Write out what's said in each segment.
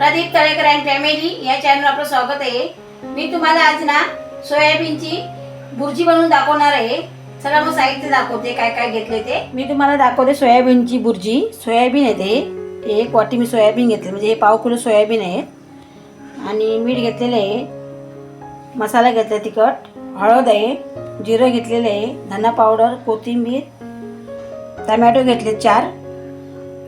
Pradeep Talekar and family या channel आपलं स्वागत आहे. मी तुम्हाला आज ना सोयाबीनची बुर्जी बनवून दाखवणार आहे. चला मग साहित्य दाखवते काय काय घेतले ते. मी तुम्हाला दाखवते सोयाबीनची बुर्जी सोयाबीन आहे ते. एक वाटी मी सोयाबीन घेतले म्हणजे हे पाव किलो सोयाबीन आहे. आणि मीठ घेतलेलं आहे. मसाला घेतला तिखट. हळद आहे. जिरं घेतलेलं आहे. धना पावडर कोथिंबीर टमॅटो घेतले चार.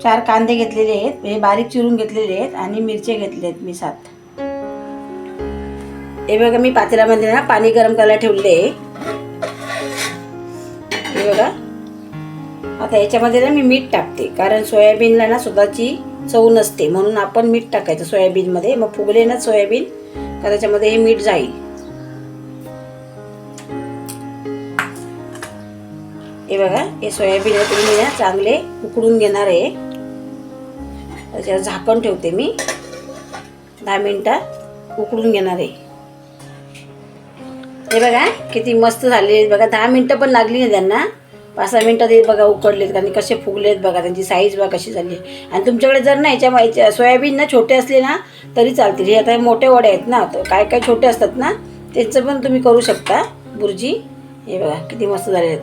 चार कांदे घेतलेले आहेत. हे बारीक चिरून घेतलेले आहेत आणि मिरचे घेतले आहेत मी सात. हे बघा मी पातेल्यामध्ये ना पाणी गरम करायला ठेवले हे बघा. आता याच्यामध्ये ना मी मीठ टाकते. कारण सोयाबीनला ना स्वतःची चव नसते. म्हणून आपण मीठ टाकायचं सोयाबीनमध्ये. मग फुगले ना सोयाबीन तर त्याच्यामध्ये हे मीठ जाईल. हे बघा हे सोयाबीन तुम्ही ना चांगले उकडून घेणार आहे. त्याच्यावर झाकण ठेवते मी. दहा मिनटात उकडून घेणार आहे. हे बघा किती मस्त झाले. बघा दहा मिनटं पण लागली नाही त्यांना. पाच सहा मिनटात हे बघा उकडलेत आणि कसे फुगलेत बघा त्यांची साईज बघा कशी झाली. आणि तुमच्याकडे जर ना याच्या सोयाबीन ना छोटे असले ना तरी चालतील. हे आता हे मोठे वडे आहेत ना तर काय काय छोटे असतात ना त्याचं पण तुम्ही करू शकता. बुर्जी हे बघा किती मस्त झाले आहेत.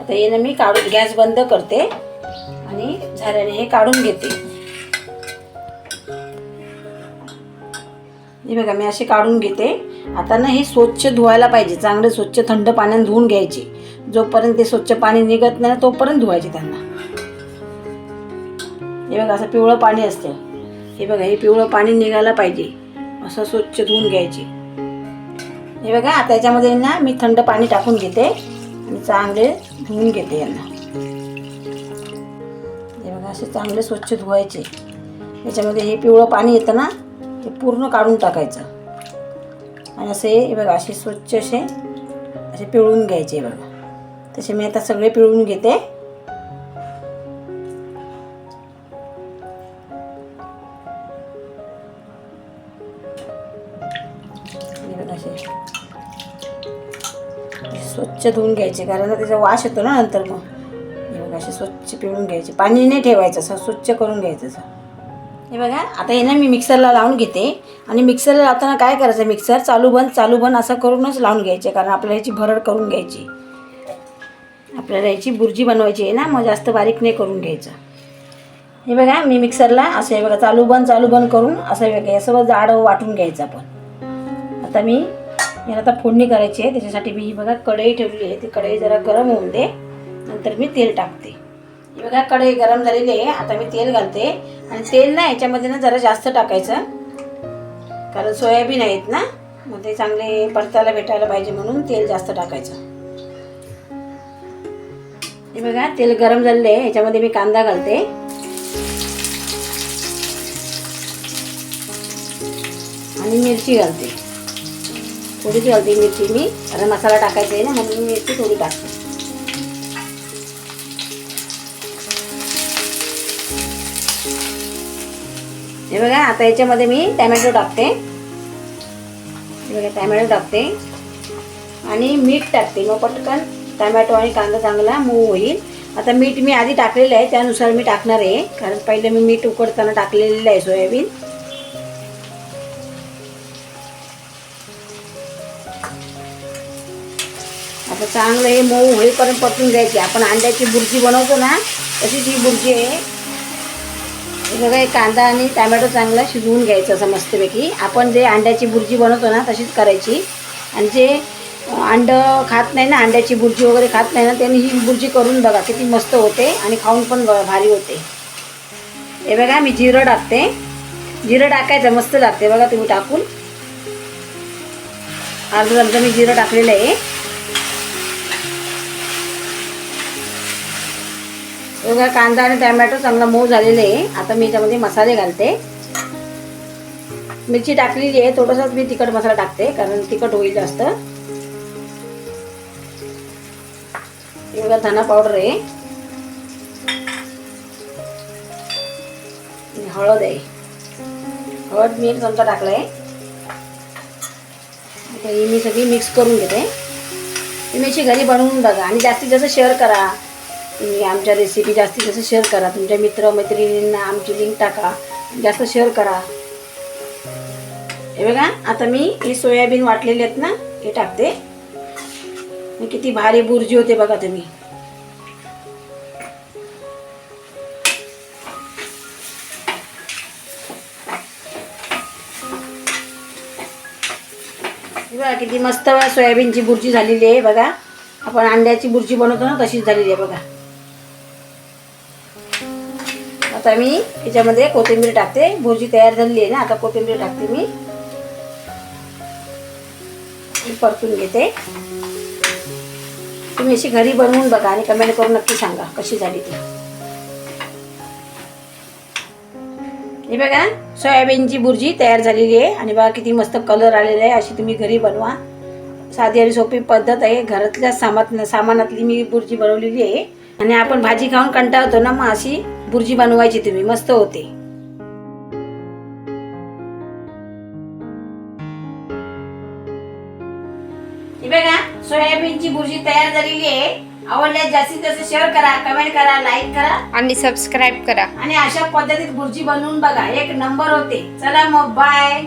आता हे ना मी काढून गॅस बंद करते आणि झाल्याने हे काढून घेते. हे बघा मी असे काढून घेते. आता ना हे स्वच्छ धुवायला पाहिजे. चांगले स्वच्छ थंड पाण्याने धुवून घ्यायचे. जोपर्यंत ते स्वच्छ पाणी निघत नाही तोपर्यंत धुवायचे त्यांना. हे बघा असं पिवळं पाणी असतं. हे बघा हे पिवळं पाणी निघायला पाहिजे. असं स्वच्छ धुवून घ्यायचे. हे बघा आता याच्यामध्ये ना मी थंड पाणी टाकून घेते. आणि चांगले धुवून घेते यांना. हे बघा असे चांगले स्वच्छ धुवायचे. याच्यामध्ये हे पिवळं पाणी येतं ना पूर्ण काढून टाकायचं. आणि असे हे बघा असे स्वच्छ असे असे पिळून घ्यायचे बघा. तसे मी आता सगळे पिळून घेते. बघा स्वच्छ धुवून घ्यायचे कारण त्याचा वास येतो ना नंतर मग. हे बघा असे स्वच्छ पिळून घ्यायचे. पाणी नाही ठेवायचं असं स्वच्छ करून घ्यायचं असं. हे बघा आता हे ना मी मिक्सरला लावून घेते. आणि मिक्सरला लावताना काय करायचं? मिक्सर चालू बंद चालू बंद असं करूनच लावून घ्यायचे कारण आपल्याला याची भरड करून घ्यायची. आपल्याला याची बुर्जी बनवायची आहे ना मग जास्त बारीक नाही करून घ्यायचं. हे बघा मी मिक्सरला असं हे बघा चालू बंद चालू बंद करून असं हे बघा हे सगळं वाटून घ्यायचं आपण. आता मी याला आता फोडणी करायची आहे त्याच्यासाठी मी ही बघा कढई ठेवली आहे. ती कढई जरा गरम होऊन दे नंतर मी तेल टाकते. बघा कढई गरम झालेली आहे. आता मी तेल घालते. आणि तेल ना याच्यामध्ये ना जरा जास्त टाकायचं. कारण सोयाबीन आहेत ना मग ते चांगले परतायला भेटायला पाहिजे म्हणून तेल जास्त टाकायचं. हे बघा तेल गरम झालेलं आहे. याच्यामध्ये मी कांदा घालते. आणि मिरची घालते. थोडीच घालते मिरची मी. कारण मसाला टाकायचा आहे ना म्हणून मी मिरची थोडी टाकते. हे बघा आता याच्यामध्ये मी टॅमॅटो टाकते. बघा टॅमॅटो टाकते. आणि मीठ टाकते. मग पटकन टॅमॅटो आणि कांदा चांगला मूव होईल. आता मीठ मी आधी टाकलेलं आहे त्यानुसार मी टाकणार आहे. कारण पहिले मी मीठ उकडताना टाकलेलं आहे सोयाबीन. आता चांगलं हे मऊ होईपर्यंत परतून घ्यायची. आपण अंड्याची बुर्जी बनवतो ना तशीच ही बुर्जी आहे. सगळे बघा कांदा आणि टॅमॅटो चांगला शिजवून घ्यायचं असं मस्तपैकी. आपण जे अंड्याची बुर्जी बनवतो ना तशीच करायची. आणि जे अंडं खात नाही ना अंड्याची बुर्जी वगैरे खात नाही ना त्यांनी ही बुर्जी करून बघा किती मस्त होते आणि खाऊन पण भारी होते. हे बघा मी जिरं टाकते. जिरं टाकायचं मस्त लागते. बघा तुम्ही टाकून. अर्धा चमचा मी जिरं टाकलेलं आहे. एवढा कांदा आणि टॅमॅटो चांगला मऊ झालेला आहे. आता मी याच्यामध्ये मसाले घालते. मिरची टाकलेली आहे. थोडंसंच मी तिखट मसाला टाकते कारण तिखट होईल जास्त. एवढा धना पावडर आहे. हळद आहे. हळद मी एक चमचा टाकलाय. आहे ही मी सगळी मिक्स करून घेते. तुम्ही अशी घरी बनवून बघा. आणि जास्तीत जास्त शेअर करा. तुम्ही आमच्या रेसिपी जास्तीत जास्त शेअर करा. तुमच्या मित्रमैत्रिणींना आमची लिंक टाका. जास्त शेअर करा. हे बघा आता मी हे सोयाबीन वाटलेले आहेत ना हे टाकते. किती भारी बुर्जी होते बघा तुम्ही. बघा किती मस्त सोयाबीनची बुर्जी झालेली आहे बघा. आपण अंड्याची बुर्जी बनवतो ना तशीच झालेली आहे बघा. आता मी याच्यामध्ये कोथिंबीर टाकते. भुर्जी तयार झालेली आहे ना आता कोथिंबीर टाकते मी. परतून घेते. तुम्ही अशी घरी बनवून बघा आणि कमेंट करून नक्की सांगा कशी झाली ती. हे बघा सोयाबीनची भुर्जी तयार झालेली आहे आणि बघा किती मस्त कलर आलेला आहे. अशी तुम्ही घरी बनवा. साधी आणि सोपी पद्धत आहे. घरातल्या सामात सामानातली मी बुर्जी बनवलेली आहे. आणि आपण भाजी खाऊन कंटाळतो ना मग अशी बुर्जी बनवायची तुम्ही. मस्त होते. बघा सोयाबीनची बुर्जी तयार झालेली आहे. आवडल्यास जास्तीत जास्त शेअर करा कमेंट करा लाईक करा. आणि सबस्क्राईब करा. आणि अशा पद्धतीत बुर्जी बनवून बघा. एक नंबर होते. चला मग बाय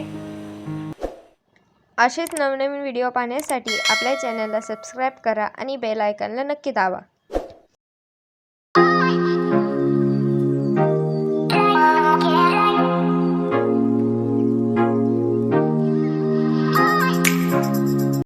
असेच नवनवीन व्हिडिओ पाहण्यासाठी आपल्या चॅनलला सबस्क्राईब करा आणि बेल आयकॉनला नक्की दाबा.